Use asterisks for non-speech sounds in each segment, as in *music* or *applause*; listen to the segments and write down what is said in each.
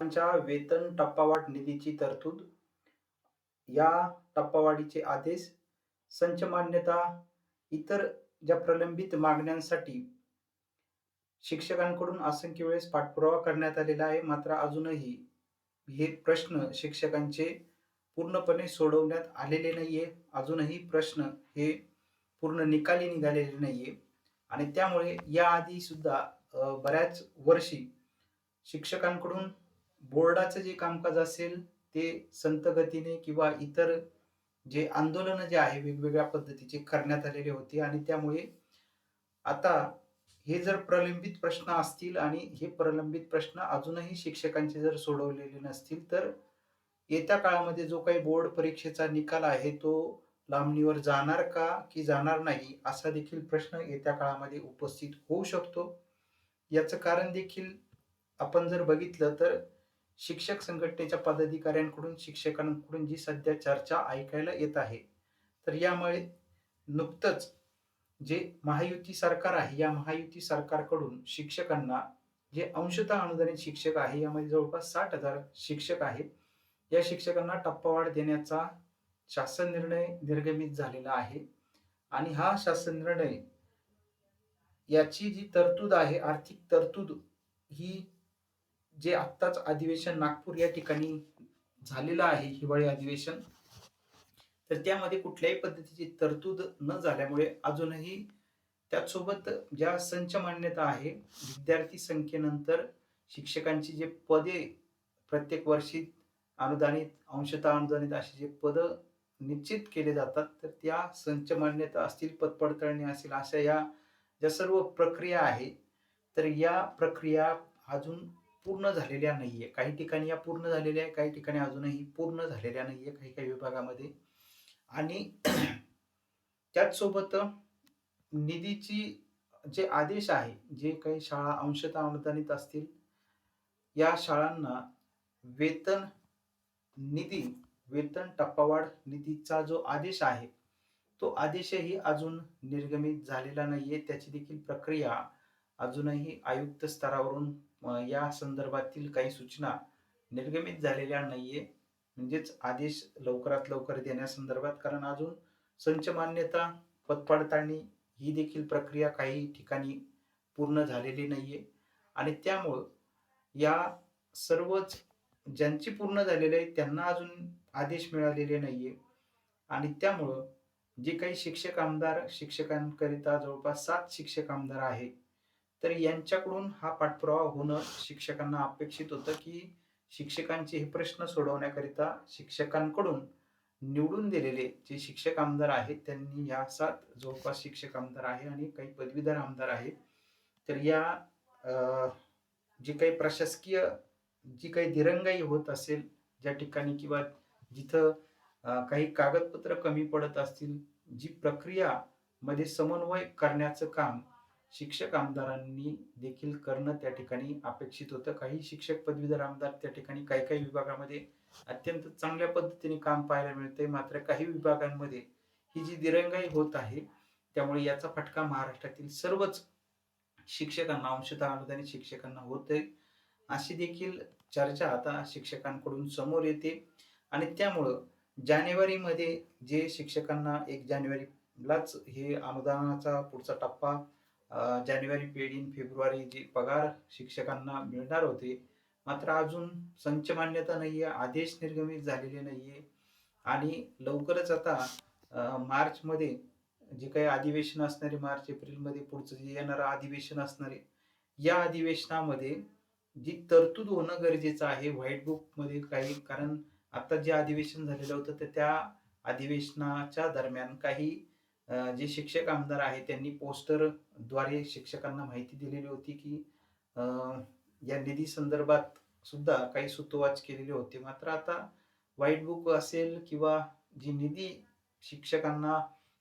च्या वेतन टप्पावाढ निधीची तरतूद या टप्पावाढीचे आदेश संच मान्यता इतर ज्या प्रलंबित मागण्यांसाठी शिक्षकांकडून असंख्य वेळेस पाठपुरावा करण्यात आलेला आहे मात्र अजूनही हे प्रश्न शिक्षकांचे पूर्णपणे सोडवण्यात आलेले नाहीये. अजूनही प्रश्न हे पूर्ण निकाली निघालेले नाहीये. आणि त्यामुळे याआधी सुद्धा बऱ्याच वर्षी शिक्षकांकडून बोर्डाचं जे कामकाज असेल ते संतगतीने किंवा इतर जे आंदोलन जे आहे वेगवेगळ्या पद्धतीचे करण्यात आलेले होते आणि त्यामुळे आता हे जर प्रलंबित प्रश्न असतील आणि हे प्रलंबित प्रश्न अजूनही शिक्षकांचे जर सोडवलेले नसतील तर येत्या काळामध्ये जो काही बोर्ड परीक्षेचा निकाल आहे तो लांबणीवर जाणार का की जाणार नाही असा देखील प्रश्न येत्या काळामध्ये उपस्थित होऊ शकतो. याचं कारण देखील आपण जर बघितलं तर शिक्षक संघटनेच्या पदाधिकाऱ्यांकडून शिक्षकांकडून जी सध्या चर्चा ऐकायला येत आहे तर यामुळे नुकतंच जे महायुती सरकार आहे या महायुती सरकारकडून शिक्षकांना जे अंशतः अनुदानित शिक्षक आहे यामध्ये जवळपास साठ हजार शिक्षक आहेत या शिक्षकांना टप्पावाढ देण्याचा शासन निर्णय निर्गमित झालेला आहे. आणि हा शासन निर्णय याची जी तरतूद आहे आर्थिक तरतूद ही जे आत्ताच अधिवेशन नागपूर या ठिकाणी झालेलं आहे हिवाळी अधिवेशन तर त्यामध्ये कुठल्याही पद्धतीची तरतूद न झाल्यामुळे अजूनही त्याचसोबत ज्या संच मान्यता आहे विद्यार्थी संख्येनंतर शिक्षकांची जे पदे प्रत्येक वर्षी अनुदानित अंशतः अनुदानित अशी जे पद निश्चित केले जातात तर त्या संच मान्यता असतील पदपडताळणी असेल अशा या ज्या सर्व प्रक्रिया आहे तर या प्रक्रिया अजून पूर्ण झालेल्या नाही आहे काही ठिकाणी या पूर्ण झालेल्या आहे काही ठिकाणी अजूनही पूर्ण झालेल्या नाही आहे काही काही विभागामध्ये. आणि *clears throat* त्याचसोबत निधीची जे आदेश आहे जे काही शाळा अंशतः अनुदानित असतील या शाळांना वेतन निधी वेतन टप्पावाढ निधीचा जो आदेश आहे तो आदेशही अजून निर्गमित झालेला नाहीये. त्याची देखील प्रक्रिया अजूनही आयुक्त स्तरावरून या संदर्भातील काही सूचना निर्गमित झालेल्या नाहीये. म्हणजेच आदेश लवकरात लवकर देण्यासंदर्भात कारण अजून संच मान्यता पदपडताळणी ही देखील प्रक्रिया काही ठिकाणी पूर्ण झालेली नाहीये. आणि त्यामुळं या सर्वच ज्यांची पूर्ण झालेले आहे त्यांना अजून आदेश मिळालेले नाहीये. आणि त्यामुळं जे काही शिक्षक आमदार शिक्षकांकरिता जवळपास सात शिक्षक आमदार आहेत तर यांच्याकडून हा पाठपुरावा होणं शिक्षकांना अपेक्षित होतं की शिक्षकांचे हे प्रश्न सोडवण्याकरिता शिक्षकांकडून निवडून दिलेले जे शिक्षक आमदार आहेत त्यांनी या सात जवळपास शिक्षक आमदार आहे आणि काही पदवीधर आमदार आहेत. तर या जी जे काही प्रशासकीय जी काही दिरंगाई होत असेल ज्या ठिकाणी किंवा जिथं काही कागदपत्र कमी पडत असतील जी प्रक्रिया मध्ये समन्वय करण्याचं काम शिक्षक आमदारांनी देखील करणं त्या ठिकाणी अपेक्षित होतं. काही शिक्षक पदवीधर आमदार त्या ठिकाणी काही काही विभागामध्ये अत्यंत चांगल्या पद्धतीने काम पाहायला मिळते मात्र काही विभागांमध्ये ही जी दिरंगाई होत आहे त्यामुळे याचा फटका महाराष्ट्रातील सर्वच शिक्षकांना अंशतः अनुदानित शिक्षकांना होते अशी देखील चर्चा आता शिक्षकांकडून समोर येते. आणि त्यामुळं जानेवारीमध्ये जे शिक्षकांना एक जानेवारीलाच हे अनुदानाचा पुढचा टप्पा जानेवारी पेड इन फेब्रुवारी जी पगार शिक्षकांना मिळणार होते मात्र अजून संच मान्यता नाहीये आदेश निर्गमित झालेले नाहीये आणि लवकरच आता मार्चमध्ये जे काही अधिवेशन असणारे मार्च एप्रिलमध्ये पुढचं जे येणारं अधिवेशन असणारे या अधिवेशनामध्ये जी तरतूद होणं गरजेचं आहे व्हाईट बुकमध्ये काही कारण आता जे अधिवेशन झालेलं होतं तर त्या अधिवेशनाच्या दरम्यान काही जे शिक्षक आमदार आहेत त्यांनी पोस्टरद्वारे शिक्षकांना माहिती दिलेली होती की या निधी संदर्भात सुद्धा काही सुतोवाच केलेले होते. मात्र आता व्हाईट बुक असेल किंवा जी निधी शिक्षकांना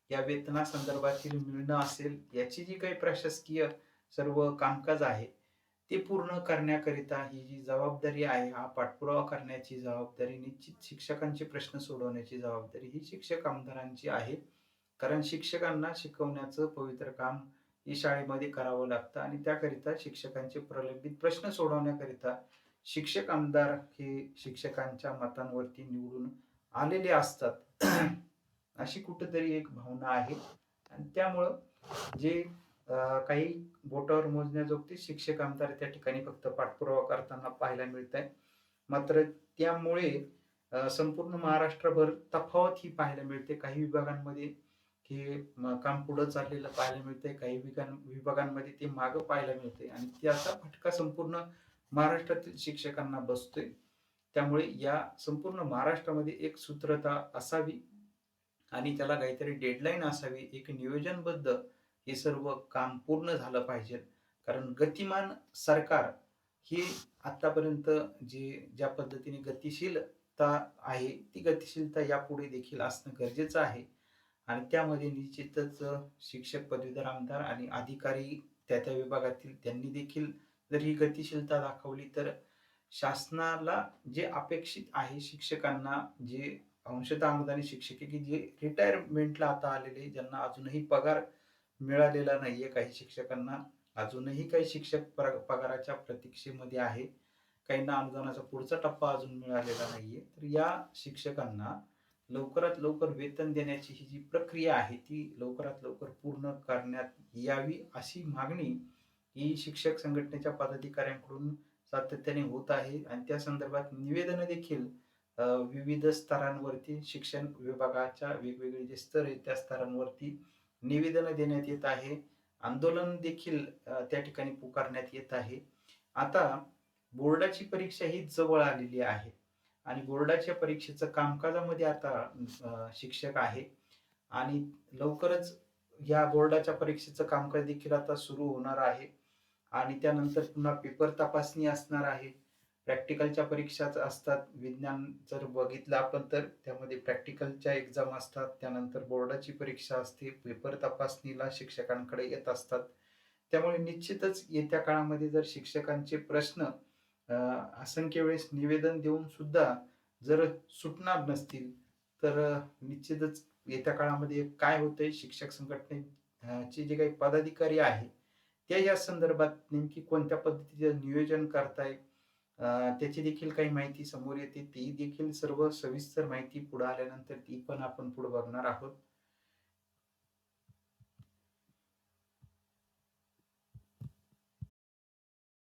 या वेतनासंदर्भातील मिळणं असेल याची जी काही प्रशासकीय सर्व कामकाज आहे ते पूर्ण करण्याकरिता ही जी जबाबदारी आहे हा पाठपुरावा करण्याची जबाबदारी निश्चित शिक्षकांचे प्रश्न सोडवण्याची जबाबदारी ही शिक्षक आमदारांची आहे. कारण शिक्षकांना शिकवण्याचं पवित्र काम ही शाळेमध्ये करावं लागतं आणि त्याकरिता शिक्षकांचे प्रलंबित प्रश्न सोडवण्याकरिता शिक्षक आमदार हे शिक्षकांच्या मतांवरती निवडून आलेले असतात. *clears throat* अशी कुठेतरी एक भावना आहे. आणि त्यामुळं जे काही बोटावर मोजण्याजोगते शिक्षक आमदार त्या ठिकाणी फक्त पाठपुरावा करताना पाहायला मिळत आहे मात्र त्यामुळे संपूर्ण महाराष्ट्रभर तफावत ही पाहायला मिळते. काही विभागांमध्ये हे काम पुढं चाललेलं पाहायला मिळतंय. काही विभागांमध्ये ते मागं पाहायला मिळते आणि त्याचा फटका संपूर्ण महाराष्ट्रातील शिक्षकांना बसतोय. त्यामुळे या संपूर्ण महाराष्ट्रामध्ये एक सूत्रता असावी आणि त्याला काहीतरी डेडलाईन असावी एक नियोजनबद्ध हे सर्व काम पूर्ण झालं पाहिजे. कारण गतिमान सरकार ही आतापर्यंत जे ज्या पद्धतीने गतिशीलता आहे ती गतिशीलता यापुढे देखील असणं गरजेचं आहे. आणि त्यामध्ये निश्चितच शिक्षक पदवीधर आमदार आणि अधिकारी त्या त्या विभागातील त्यांनी देखील जर ही गतिशीलता दाखवली तर शासनाला जे अपेक्षित आहे शिक्षकांना जे अंशतः अनुदानित शिक्षक की जे रिटायरमेंटला आता आलेले ज्यांना अजूनही पगार मिळालेला नाहीये काही शिक्षकांना अजूनही काही शिक्षक पगाराच्या प्रतीक्षेमध्ये आहे. काहींना अनुदानाचा पुढचा टप्पा अजून मिळालेला नाहीये. तर या शिक्षकांना लवकरात लवकर वेतन देण्याची ही जी प्रक्रिया आहे ती लवकरात लवकर पूर्ण करण्यात यावी अशी मागणी ही शिक्षक संघटनेच्या पदाधिकाऱ्यांकडून सातत्याने होत आहे. आणि त्या संदर्भात निवेदनं देखील विविध स्तरांवरती शिक्षण विभागाच्या वेगवेगळे जे स्तर आहेत त्या स्तरांवरती निवेदन देण्यात येत आहे. आंदोलन देखील त्या ठिकाणी पुकारण्यात येत आहे. आता बोर्डाची परीक्षा ही जवळ आलेली आहे. आणि बोर्डाच्या परीक्षेचं कामकाजामध्ये आता शिक्षक आहे. आणि लवकरच या बोर्डाच्या परीक्षेचं कामकाज देखील आता सुरू होणार आहे. आणि त्यानंतर पुन्हा पेपर तपासणी असणार आहे. प्रॅक्टिकलच्या परीक्षाच असतात. विज्ञान जर बघितलं आपण तर त्यामध्ये प्रॅक्टिकलच्या एक्झाम असतात. त्यानंतर बोर्डाची परीक्षा असते. पेपर तपासणीला शिक्षकांकडे येत असतात. त्यामुळे निश्चितच येत्या काळामध्ये जर शिक्षकांचे प्रश्न असंख्य वेळेस निवेदन देऊन सुद्धा जर सुटणार नसतील तर निश्चितच येत्या काळामध्ये काय होतंय शिक्षक संघटनेचे जे काही पदाधिकारी आहे त्या या संदर्भात नेमकी कोणत्या पद्धतीचं नियोजन करताय त्याची देखील काही माहिती समोर येते ती देखील सर्व सविस्तर माहिती पुढे आल्यानंतर ती पण आपण पुढे बघणार आहोत.